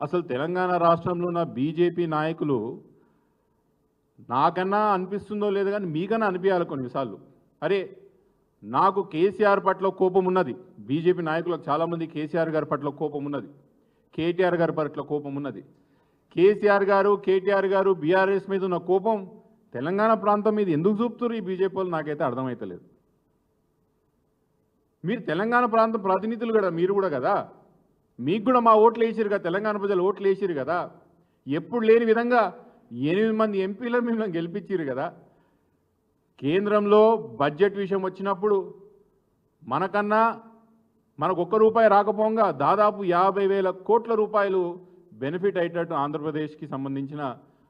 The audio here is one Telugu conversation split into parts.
అసలు తెలంగాణ రాష్ట్రంలో ఉన్న బీజేపీ నాయకులు నాకన్నా అనిపిస్తుందో లేదు కానీ మీకన్నా అనిపించాలి కొన్నిసార్లు. అరే నాకు కేసీఆర్ పట్ల కోపం ఉన్నది. బీజేపీ నాయకులకు చాలామంది కేసీఆర్ గారి పట్ల కోపం ఉన్నది. కేటీఆర్ గారి పట్ల కోపం ఉన్నది. కేసీఆర్ గారు కేటీఆర్ గారు బీఆర్ఎస్ మీద ఉన్న కోపం తెలంగాణ ప్రాంతం మీద ఎందుకు చూపుతారు ఈ బీజేపీ వాళ్ళు నాకైతే అర్థమవుతలేదు మీరు తెలంగాణ ప్రాంతం ప్రతినిధులు కదా మీరు కూడా కదా? మీకు కూడా మా ఓట్లు వేసారు కదా తెలంగాణ ప్రజలు ఓట్లు వేసారు కదా. ఎప్పుడు లేని విధంగా ఎనిమిది మంది ఎంపీలను మిమ్మల్ని గెలిపించారు కదా. కేంద్రంలో బడ్జెట్ విషయం వచ్చినప్పుడు మనకన్నా మనకు ఒక్క రూపాయి రాకపోగా దాదాపు యాభై వేల కోట్ల రూపాయలు బెనిఫిట్ అయ్యేటట్టు ఆంధ్రప్రదేశ్కి సంబంధించిన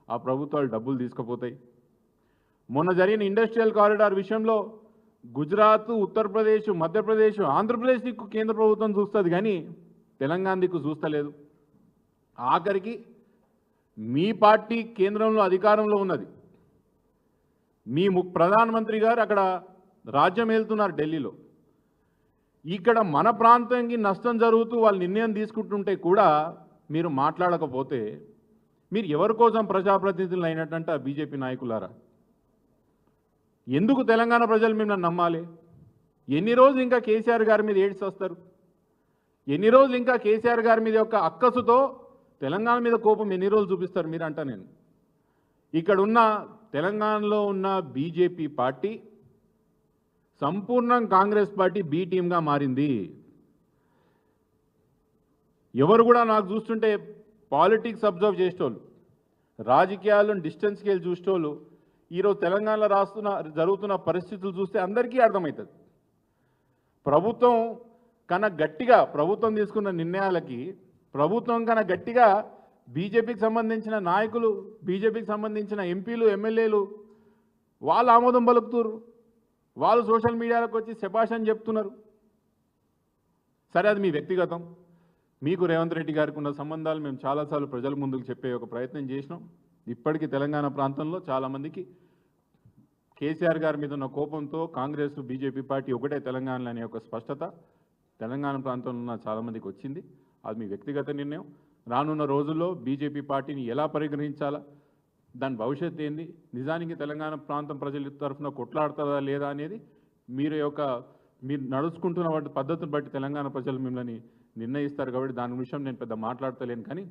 ఆ ప్రభుత్వాలు డబ్బులు తీసుకుపోతాయి. మొన్న జరిగిన ఇండస్ట్రియల్ కారిడార్ విషయంలో గుజరాత్ ఉత్తరప్రదేశ్ మధ్యప్రదేశ్ ఆంధ్రప్రదేశ్ కేంద్ర ప్రభుత్వం చూస్తుంది కానీ తెలంగాణ దిక్కు చూస్తలేదు. ఆఖరికి మీ పార్టీ కేంద్రంలో అధికారంలో ఉన్నది. మీ ము ప్రధానమంత్రి గారు అక్కడ రాజ్యం వెళ్తున్నారు ఢిల్లీలో. ఇక్కడ మన ప్రాంతానికి నష్టం జరుగుతూ వాళ్ళు నిర్ణయం తీసుకుంటుంటే కూడా మీరు మాట్లాడకపోతే మీరు ఎవరి కోసం ప్రజాప్రతినిధులు అయినట్టంట బీజేపీ నాయకులారా? ఎందుకు తెలంగాణ ప్రజలు మిమ్మల్ని నమ్మాలి? ఎన్ని రోజులు ఇంకా కేసీఆర్ గారి మీద ఏడ్స్ వస్తారు ఎన్ని రోజులు ఇంకా కేసీఆర్ గారి మీద యొక్క అక్కసుతో తెలంగాణ మీద కోపం ఎన్ని రోజులు చూపిస్తారు మీరు అంట నేను. ఇక్కడ ఉన్న తెలంగాణలో ఉన్న బీజేపీ పార్టీ సంపూర్ణం కాంగ్రెస్ పార్టీ బీ టీమ్గా మారింది. ఎవరు కూడా నాకు చూస్తుంటే పాలిటిక్స్ అబ్జర్వ్ చేసేటోళ్ళు రాజకీయాలను డిస్టెన్స్కి వెళ్ళి చూసేటోళ్ళు ఈరోజు తెలంగాణలో రాస్తున్న జరుగుతున్న పరిస్థితులు చూస్తే అందరికీ అర్థమవుతుంది. ప్రభుత్వం కన్నా గట్టిగా ప్రభుత్వం తీసుకున్న నిర్ణయాలకి ప్రభుత్వం కన్నా గట్టిగా బీజేపీకి సంబంధించిన నాయకులు బీజేపీకి సంబంధించిన ఎంపీలు ఎమ్మెల్యేలు వాళ్ళు ఆమోదం పలుకుతున్నారు వాళ్ళు సోషల్ మీడియాలకు వచ్చి శపాష్ అని చెప్తున్నారు. సరే అది మీ వ్యక్తిగతం. మీకు రేవంత్ రెడ్డి గారికి ఉన్న సంబంధాలు మేము చాలాసార్లు ప్రజల ముందుకు చెప్పే ఒక ప్రయత్నం చేసినాం. ఇప్పటికీ తెలంగాణ ప్రాంతంలో చాలామందికి కేసీఆర్ గారి మీద ఉన్న కోపంతో కాంగ్రెస్ బీజేపీ పార్టీ ఒకటే తెలంగాణలో అనే ఒక స్పష్టత. తెలంగాణ ప్రాంతంలో ఉన్న చాలామందికి వచ్చింది. అది మీ వ్యక్తిగత నిర్ణయం. రానున్న రోజుల్లో బీజేపీ పార్టీని ఎలా పరిగణించాలా? దాని భవిష్యత్తు ఏంది? నిజానికి తెలంగాణ ప్రాంతం ప్రజల తరఫున కొట్లాడుతుందా లేదా అనేది మీరు యొక్క మీరు నడుచుకుంటున్న వాటి పద్ధతిని బట్టి తెలంగాణ ప్రజలు మిమ్మల్ని నిర్ణయిస్తారు కాబట్టి దాని విషయం నేను పెద్ద మాట్లాడతలేను. కానీ